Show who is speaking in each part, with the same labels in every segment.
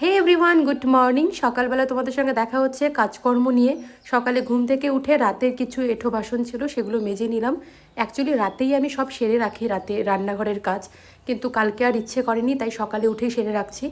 Speaker 1: হে everyone good morning সকালবেলা তোমাদের সঙ্গে দেখা হচ্ছে কাজকর্ম নিয়ে। সকালে ঘুম থেকে উঠে রাতের কিছু এঠো বাসন ছিল, সেগুলো মেজে নিলাম। অ্যাকচুয়ালি রাতেই আমি সব সেরে রাখি, রাতে রান্নাঘরের কাজ। কিন্তু কালকে আর ইচ্ছে করেনি, তাই সকালে উঠেই সেরে রাখছি।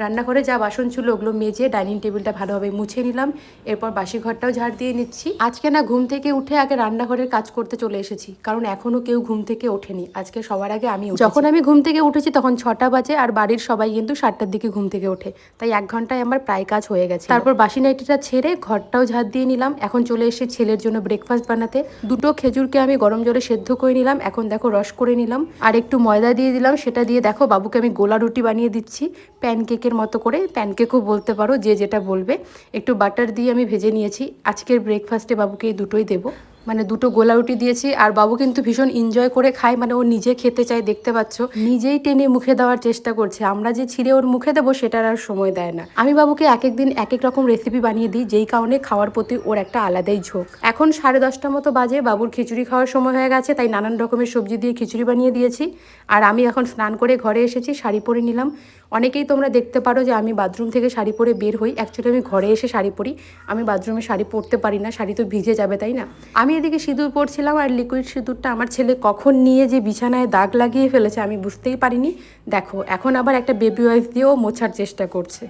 Speaker 1: রান্নাঘরে যা বাসন ছিল ওগুলো মেজে ডাইনিং টেবিলটা ভালোভাবে মুছে নিলাম। এরপর বাসি ঘরটাও ঝাড় দিয়ে নিচ্ছি। আজকে না ঘুম থেকে উঠে আগে রান্নাঘরের কাজ করতে চলে এসেছি কারণ এখনও কেউ ঘুম থেকে ওঠেনি। আজকে সবার আগে আমি যখন আমি ঘুম থেকে উঠেছি তখন ছটা বাজে আর বাড়ির সবাই কিন্তু সাতটার দিকে ঘুম থেকে ওঠে তাই এক ঘন্টায় আমার প্রায় কাজ হয়ে গেছে। তারপর বাসি নাইটিটা ছেড়ে ঘরটাও ঝাড় দিয়ে নিলাম। এখন চলে এসে ছেলের জন্য ব্রেকফাস্ট বানাতে। দুটো খেজুরকে আমি গরম জলে সেদ্ধ করে নিলাম। এখন দেখো রস করে নিলাম। আর একটু ময়দা দিয়ে দিলাম। সেটা দিয়ে দেখো বাবুকে আমি গোলা রুটি বানিয়ে দিচ্ছি। প্যানকেকের মতো করে প্যানকেকও বলতে পারো, যে যেটা বলবে। একটু বাটার দিয়ে আমি ভেজে নিয়েছি। আজকের ব্রেকফাস্টে বাবুকে এই দুটোই দেবো। মানে দুটো গোলা রুটি দিয়েছি, আর বাবু কিন্তু ভীষণ এনজয় করে খায় মানে ও নিজে খেতে চায়, দেখতে পাচ্ছ। নিজেই টেনে মুখে দেওয়ার চেষ্টা করছে। আমরা যে ছিঁড়ে ওর মুখে দেবো, সেটার আর সময় দেয় না। আমি বাবুকে এক এক দিন এক এক রকম রেসিপি বানিয়ে দিই, যেই কারণে খাওয়ার প্রতি ওর একটা আলাদাই ঝোঁক। এখন সাড়ে দশটা মতো বাজে, বাবুর খিচুড়ি খাওয়ার সময় হয়ে গেছে, তাই নানান রকমের সবজি দিয়ে খিচুড়ি বানিয়ে দিয়েছি। আর আমি এখন স্নান করে ঘরে এসেছি, শাড়ি পরে নিলাম। অনেকেই তোমরা দেখতে পারো যে আমি বাথরুম থেকে শাড়ি পরে বের হই। অ্যাকচুয়ালি আমি ঘরে এসে শাড়ি পরি। আমি বাথরুমে শাড়ি পরতে পারি না, শাড়ি তো ভিজে যাবে, তাই না? আমি এদিকে সিঁদুর পরছিলাম আর লিকুইড সিঁদুরটা আমার ছেলে কখন নিয়ে যে বিছানায় দাগ লাগিয়ে ফেলেছে আমি বুঝতেই পারিনি। দেখো, এখন আবার একটা বেবি ওয়াইফ দিয়েও মোছার চেষ্টা করছে।